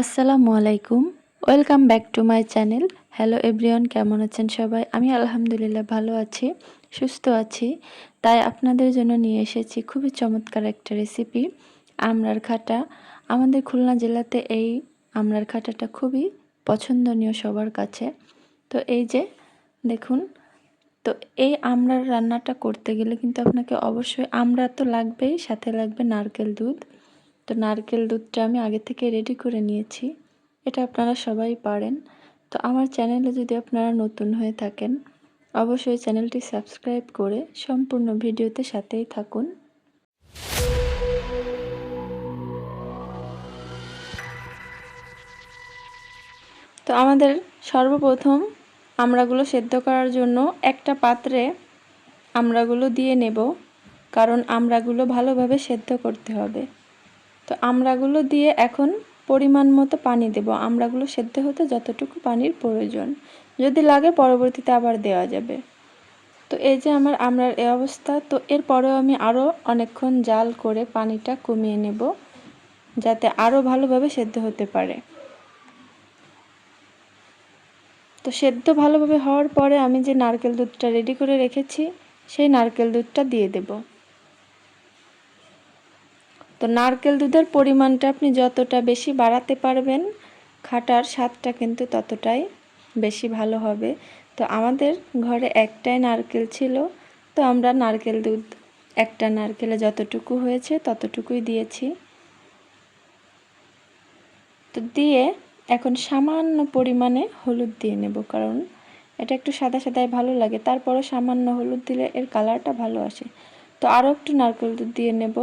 আসসালামু আলাইকুম। Welcome back to my channel hello everyone কেমন আছেন সবাই? আমি আলহামদুলিল্লাহ ভালো আছি, সুস্থ আছি। তাই আপনাদের জন্য নিয়ে এসেছি খুবই চমৎকার একটা রেসিপি আমরার খাটা। আমাদের খুলনা জেলাতে এই আমরার খাটাটা খুবই পছন্দনীয় সবার কাছে। তো এই যে, দেখুন, তো এই আমরার রান্নাটা করতে গেলে কিন্তু আপনাকে অবশ্যই, আমরা তো লাগবেই, সাথে লাগবে নারকেল দুধ। তো নারকেল দুধটা আমি আগে থেকে রেডি করে নিয়েছি। এটা আপনারা সবাই পারেন। তো আমার চ্যানেলে যদি আপনারা নতুন হয়ে থাকেন, অবশ্যই চ্যানেলটি সাবস্ক্রাইব করে সম্পূর্ণ ভিডিওতে সাথেই থাকুন। তো আমাদের সর্বপ্রথম আমড়াগুলো সেদ্ধ করার জন্য একটা পাত্রে আমড়াগুলো দিয়ে নেব, কারণ আমড়াগুলো ভালোভাবে সেদ্ধ করতে হবে। তো আমড়াগুলো দিয়ে এখন পরিমাণ মতো পানি দেব। আমড়াগুলো সেদ্ধ হতে যতটুকু পানির প্রয়োজন। যদি লাগে পরবর্তীতে আবার দেওয়া যাবে। তো এই যে আমার আমড়ার এ অবস্থা, তো এরপরেও আমি আরও অনেকক্ষণ জাল করে পানিটা কমিয়ে নেব, যাতে আরও ভালোভাবে সেদ্ধ হতে পারে। তো সেদ্ধ ভালোভাবে হওয়ার পরে আমি যে নারকেল দুধটা রেডি করে রেখেছি, সেই নারকেল দুধটা দিয়ে দেবো। তো নারকেল দুধের পরিমাণটা আপনি যতটা বেশি বাড়াতে পারবেন, খাটার স্বাদটা কিন্তু ততটাই বেশি ভালো হবে। তো আমাদের ঘরে একটাই নারকেল ছিল, তো আমরা নারকেল দুধ, একটা নারকেলে যতটুকু হয়েছে ততটুকুই দিয়েছি। তো দিয়ে এখন সামান্য পরিমাণে হলুদ দিয়ে নেব, কারণ এটা একটু সাদা সাদায় ভালো লাগে। তারপরও সামান্য হলুদ দিলে এর কালারটা ভালো আসে। তো আরও একটু নারকেল দুধ দিয়ে নেব।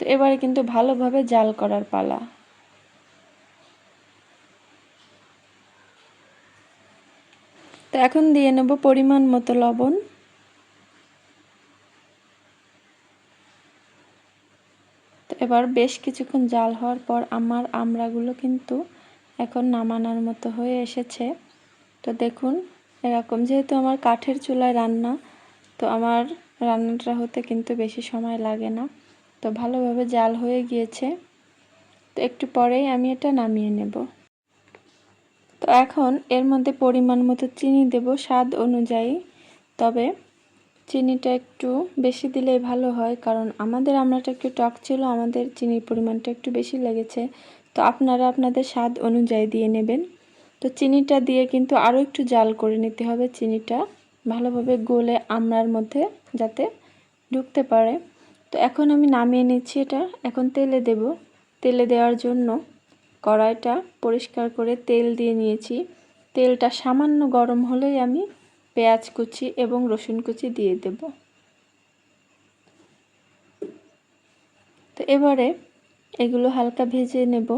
তো এবারে কিন্তু ভালোভাবে জাল করার পালা। তো এখন দিয়ে নেব পরিমাণ মতো লবণ। তো এবার বেশ কিছুক্ষণ জাল হওয়ার পর আমার আমড়াগুলো কিন্তু এখন নামানোর মতো হয়ে এসেছে। তো দেখুন, এরকম যেহেতু আমার কাঠের চুলায় রান্না, তো আমার রান্নাটা হতে কিন্তু বেশি সময় লাগে না। তো ভালোভাবে জাল হয়ে গিয়েছে। তো একটু পরেই আমি এটা নামিয়ে নেব। তো এখন এর মধ্যে পরিমাণ মতো চিনি দেব স্বাদ অনুযায়ী। তবে চিনিটা একটু বেশি দিলেই ভালো হয়, কারণ আমাদের আমরাটা একটু টক ছিল, আমাদের চিনির পরিমাণটা একটু বেশি লেগেছে। তো আপনারা আপনাদের স্বাদ অনুযায়ী দিয়ে নেবেন। তো চিনিটা দিয়ে কিন্তু আরও একটু জাল করে নিতে হবে। চিনিটা ভালোভাবে গলে আমরার মধ্যে যাতে ঢুকতে পারে। তো এখন আমি নামিয়ে নিচ্ছি এটা। এখন তেলে দেব। তেলে দেওয়ার জন্য কড়াইটা পরিষ্কার করে তেল দিয়ে নিয়েছি। তেলটা সামান্য গরম হলেই আমি পেঁয়াজ কুচি এবং রসুন কুচি দিয়ে দেব। তো এবারে এগুলো হালকা ভেজে নেব।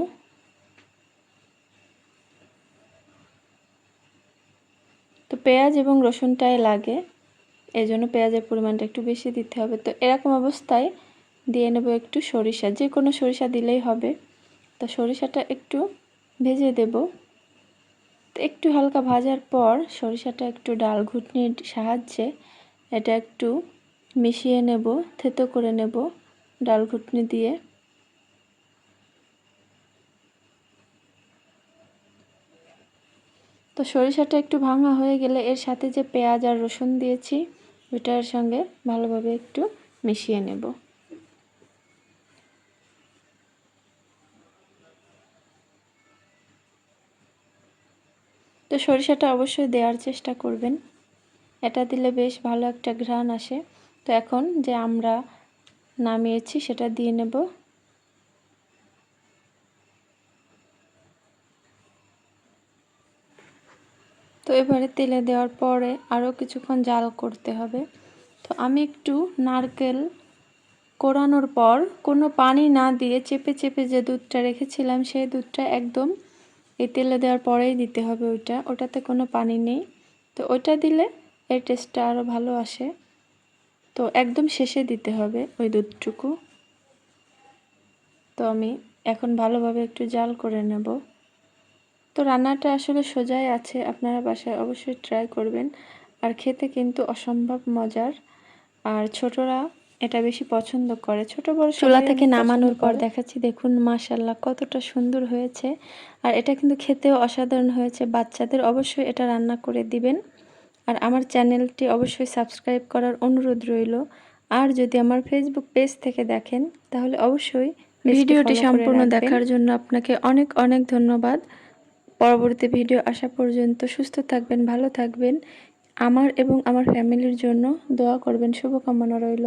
তো পেঁয়াজ এবং রসুনটাই লাগে। এই জন্য পেঁয়াজের পরিমাণটা একটু বেশি দিতে হবে। তো এরকম অবস্থায় দিয়ে নেব একটু সরিষা। যে কোনো সরিষা দিলেই হবে। তো সরিষাটা একটু ভেজে দেব। তো একটু হালকা ভাজার পর সরিষাটা একটু ডাল ঘুটনির সাহায্যে এটা একটু মিশিয়ে নেব, থেতো করে নেব ডাল ঘুটনি দিয়ে। তো সরিষাটা একটু ভাঙা হয়ে গেলে এর সাথে যে পেঁয়াজ আর রসুন দিয়েছি ওইটার সঙ্গে ভালোভাবে একটু মিশিয়ে নেব। তো সরিষাটা অবশ্যই দেওয়ার চেষ্টা করবেন। এটা দিলে বেশ ভালো একটা ঘ্রাণ আসে। তো এখন যে আমরা নামিয়েছি সেটা দিয়ে নেব। তো এবারে তেলে দেওয়ার পরে আরও কিছুক্ষণ জাল করতে হবে। তো আমি একটু নারকেল কোরানোর পর কোনো পানি না দিয়ে চেপে চেপে যে দুধটা রেখেছিলাম, সেই দুধটা একদম এই তেলে দেওয়ার পরেই দিতে হবে ওইটা। ওটাতে কোনো পানি নেই। তো ওইটা দিলে এর টেস্টটা আরও ভালো আসে। তো একদম শেষে দিতে হবে ওই দুধটুকু। তো আমি এখন ভালোভাবে একটু জাল করে নেব। তো রান্নাটা আসলে সোজাই আছে আপনারা বাসায় অবশ্যই ট্রাই করবেন। আর খেতে কিন্তু অসম্ভব মজার। আর ছোটরা এটা বেশি পছন্দ করে। ছোট বড় চুলা থেকে নামানোর পর দেখাচ্ছি দেখুন মাশাল্লাহ কতটা সুন্দর হয়েছে। আর এটা কিন্তু খেতেও অসাধারণ হয়েছে। বাচ্চাদের অবশ্যই এটা রান্না করে দিবেন। আর আমার চ্যানেলটি অবশ্যই সাবস্ক্রাইব করার অনুরোধ রইল। আর যদি আমার ফেসবুক পেজ থেকে দেখেন তাহলে অবশ্যই ভিডিওটি সম্পূর্ণ দেখার জন্য আপনাকে অনেক অনেক ধন্যবাদ। পরবর্তী ভিডিও আসা পর্যন্ত সুস্থ থাকবেন, ভালো থাকবেন। আমার এবং আমার ফ্যামিলির জন্য দোয়া করবেন। শুভকামনা রইল।